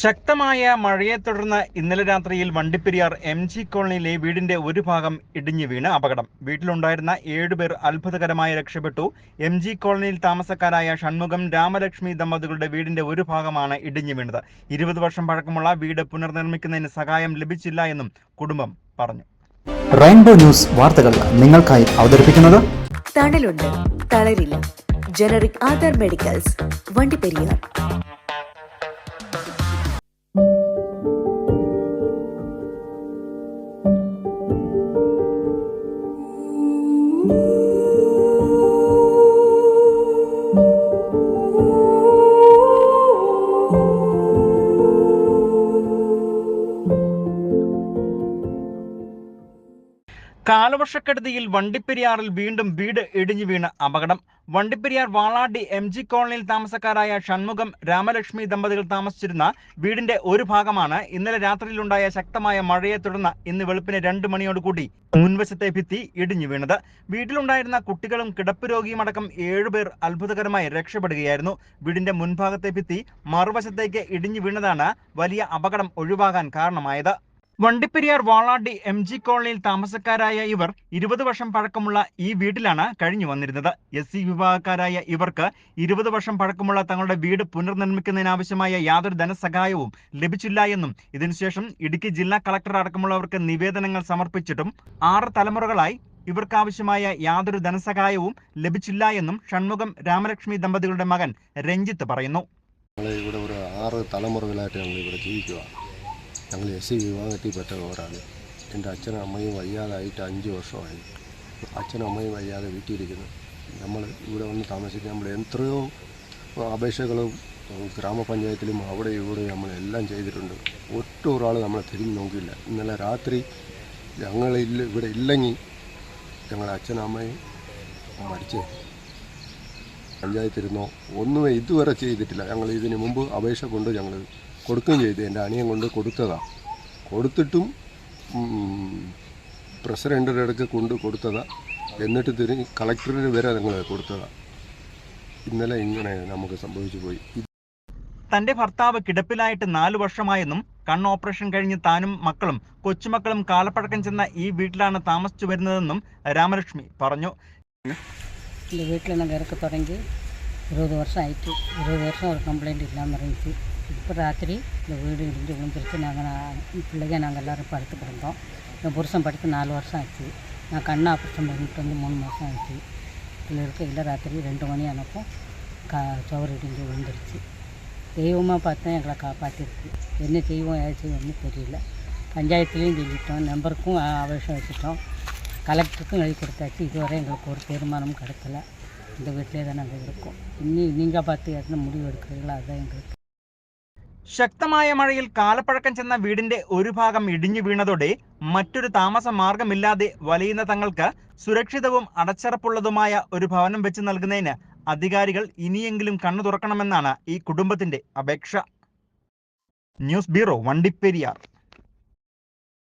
ശക്തമായ മഴയെ തുടർന്ന് ഇന്നലെ രാത്രിയിൽ വണ്ടിപ്പെരിയാർ എം ജി കോളനിയിലെ വീടിന്റെ ഒരു ഭാഗം ഇടിഞ്ഞു വീണ് അപകടം. വീട്ടിലുണ്ടായിരുന്ന ഏഴുപേർ അത്ഭുതകരമായി രക്ഷപ്പെട്ടു. എം ജി കോളനിയിൽ താമസക്കാരായ ഷൺമുഖം രാമലക്ഷ്മി ദമ്പതികളുടെ വീടിന്റെ ഒരു ഭാഗമാണ് ഇടിഞ്ഞു വീണത്. ഇരുപത് വർഷം പഴക്കമുള്ള വീട് പുനർനിർമ്മിക്കുന്നതിന് സഹായം ലഭിച്ചില്ല എന്നും കുടുംബം പറഞ്ഞു. റെയിൻബോ ന്യൂസ് വാർത്തകൾ നിങ്ങൾക്കായി അവതരിപ്പിക്കുന്നത് തണലുണ്ട് തളരില്ല. Generic Aadhaar medicals Vandiperiyar. കാലവർഷക്കെടുതിയിൽ വണ്ടിപ്പെരിയാറിൽ വീണ്ടും വീട് ഇടിഞ്ഞു വീണ് അപകടം. വണ്ടിപ്പെരിയാർ വാളാടി എം ജി കോളനിയിൽ താമസക്കാരായ ഷൺമുഖം രാമലക്ഷ്മി ദമ്പതികൾ താമസിച്ചിരുന്ന വീടിന്റെ ഒരു ഭാഗമാണ് ഇന്നലെ രാത്രിയിലുണ്ടായ ശക്തമായ മഴയെ തുടർന്ന് ഇന്ന് വെളുപ്പിന് രണ്ട് മണിയോടുകൂടി മുൻവശത്തെ ഭിത്തി ഇടിഞ്ഞു വീണത്. വീട്ടിലുണ്ടായിരുന്ന കുട്ടികളും കിടപ്പ് രോഗിയുമടക്കം ഏഴുപേർ അത്ഭുതകരമായി രക്ഷപ്പെടുകയായിരുന്നു. വീടിന്റെ മുൻഭാഗത്തെ ഭിത്തി മറുവശത്തേക്ക് ഇടിഞ്ഞു വീണതാണ് വലിയ അപകടം ഒഴിവാകാൻ കാരണമായത്. വണ്ടിപ്പെരിയാർ വാളാടി എം ജി കോളനിയിൽ താമസക്കാരായ ഇവർ ഇരുപത് വർഷം പഴക്കമുള്ള ഈ വീട്ടിലാണ് കഴിഞ്ഞു വന്നിരുന്നത്. എസ് സി വിഭാഗക്കാരായ ഇവർക്ക് ഇരുപത് വർഷം പഴക്കമുള്ള തങ്ങളുടെ വീട് പുനർനിർമ്മിക്കുന്നതിനാവശ്യമായ യാതൊരു ധനസഹായവും ലഭിച്ചില്ല എന്നും ഇതിനുശേഷം ഇടുക്കി ജില്ലാ കളക്ടർ അടക്കമുള്ളവർക്ക് നിവേദനങ്ങൾ സമർപ്പിച്ചിട്ടും ആറ് തലമുറകളായി ഇവർക്കാവശ്യമായ യാതൊരു ധനസഹായവും ലഭിച്ചില്ല എന്നും ഷൺമുഖം രാമലക്ഷ്മി ദമ്പതികളുടെ മകൻ രഞ്ജിത്ത് പറയുന്നു. ഇവിടെ ഒരു ആറ് തലമുറകളായിട്ട് ഞങ്ങൾ ഇവിടെ ജീവിക്കുക ഞങ്ങൾ എസ് സി വിഭാഗത്തിൽപ്പെട്ടവരാണ് എന്റെ അച്ഛനും അമ്മയും വയ്യാതായിട്ട് അഞ്ച് വർഷമായി. അച്ഛനും അമ്മയും വയ്യാതെ വീട്ടിലിരിക്കുന്നു. നമ്മൾ ഇവിടെ വന്ന് താമസിക്കാൻ നമ്മൾ എത്രയോ അപേക്ഷകളും ഗ്രാമപഞ്ചായത്തിലും അവിടെ ഇവിടെ നമ്മളെല്ലാം ചെയ്തിട്ടുണ്ട്. ഒറ്റ ഒരാൾ നമ്മളെ തിരിഞ്ഞ് നോക്കിയില്ല. ഇന്നലെ രാത്രി ഞങ്ങളില്ല ഇവിടെ ഇല്ലെങ്കിൽ ഞങ്ങളുടെ അച്ഛനും അമ്മയും മരിച്ചേ പഞ്ചായത്തിരുന്നോ ഒന്നും ഇതുവരെ ചെയ്തിട്ടില്ല. ഞങ്ങൾ ഇതിനു മുമ്പ് അപേക്ഷ കൊണ്ട് ഞങ്ങൾ കൊടുക്കുകയും ചെയ്തു. എന്റെ അണിയൻ കൊണ്ട് കൊടുത്തതാണ് കൊടുത്തിട്ടും പ്രസിഡന്റിന്റെ ഇടയ്ക്ക് കൊണ്ട് കൊടുത്തതാണ് എന്നിട്ട് തിരി കളക്ടറിന് വരെ നിങ്ങൾ കൊടുത്തതാണ് ഇന്നലെ ഇങ്ങനെ നമുക്ക് സംഭവിച്ചു പോയി. തന്റെ ഭർത്താവ് കിടപ്പിലായിട്ട് നാലു വർഷമായെന്നും കണ്ണ് ഓപ്പറേഷൻ കഴിഞ്ഞ് താനും മക്കളും കൊച്ചുമക്കളും കാലപ്പഴക്കം ചെന്ന ഈ വീട്ടിലാണ് താമസിച്ചു വരുന്നതെന്നും രാമലക്ഷ്മി പറഞ്ഞു. വീട്ടിൽ നിന്ന് വിറക്ക് തുടങ്ങി ഇരുപത് വർഷമായിട്ട്. ഇരുപത് വർഷം ഒരു കംപ്ലൈന്റ് ഇല്ലാന്ന് പറഞ്ഞിട്ട് இப்போ ராத்திரி இந்த வீடு இடிஞ்சு விழுந்துருச்சு. நாங்கள் பிள்ளைங்க நாங்கள் எல்லோரும் படுத்து கிடந்தோம் என் புருஷன் படுத்து நாலு வருஷம் ஆச்சு. நான் கண் ஆப்ரேஷன் பண்ணிட்டு வந்து மூணு மாதம் ஆச்சு. இதில் இருக்க இல்லை ராத்திரி ரெண்டு மணி ஆனப்போ கா சோறு இடிஞ்சு விழுந்துருச்சு. தெய்வமாக பார்த்தேன். எங்களை காப்பாற்றிருக்கு என்ன செய்வோம் ஏது செய்வோம்னு தெரியல. பஞ்சாயத்துலேயும் சொல்லிட்டோம் நம்பருக்கும் ஆவேசம் வச்சுட்டோம். கலெக்டருக்கும் எழுதி கொடுத்தாச்சு. இதுவரை எங்களுக்கு ஒரு தீர்மானமும் கிடைக்கல. இந்த வீட்டிலே தான் நாங்கள் இருக்கோம். இனி நீங்கள் பார்த்து எத்தனை முடிவு எடுக்கிறீங்களோ? அதுதான் எங்களுக்கு ശക്തമായ മഴയിൽ കാലപ്പഴക്കം ചെന്ന വീടിന്റെ ഒരു ഭാഗം ഇടിഞ്ഞു വീണതോടെ മറ്റൊരു താമസ മാർഗമില്ലാതെ വലയുന്ന തങ്ങൾക്ക് സുരക്ഷിതവും അടച്ചറപ്പുള്ളതുമായ ഒരു ഭവനം വെച്ച് നൽകുന്നതിന് അധികാരികൾ ഇനിയെങ്കിലും കണ്ണു തുറക്കണമെന്നാണ് ഈ കുടുംബത്തിന്റെ അപേക്ഷ. News bureau Vandiperiyar.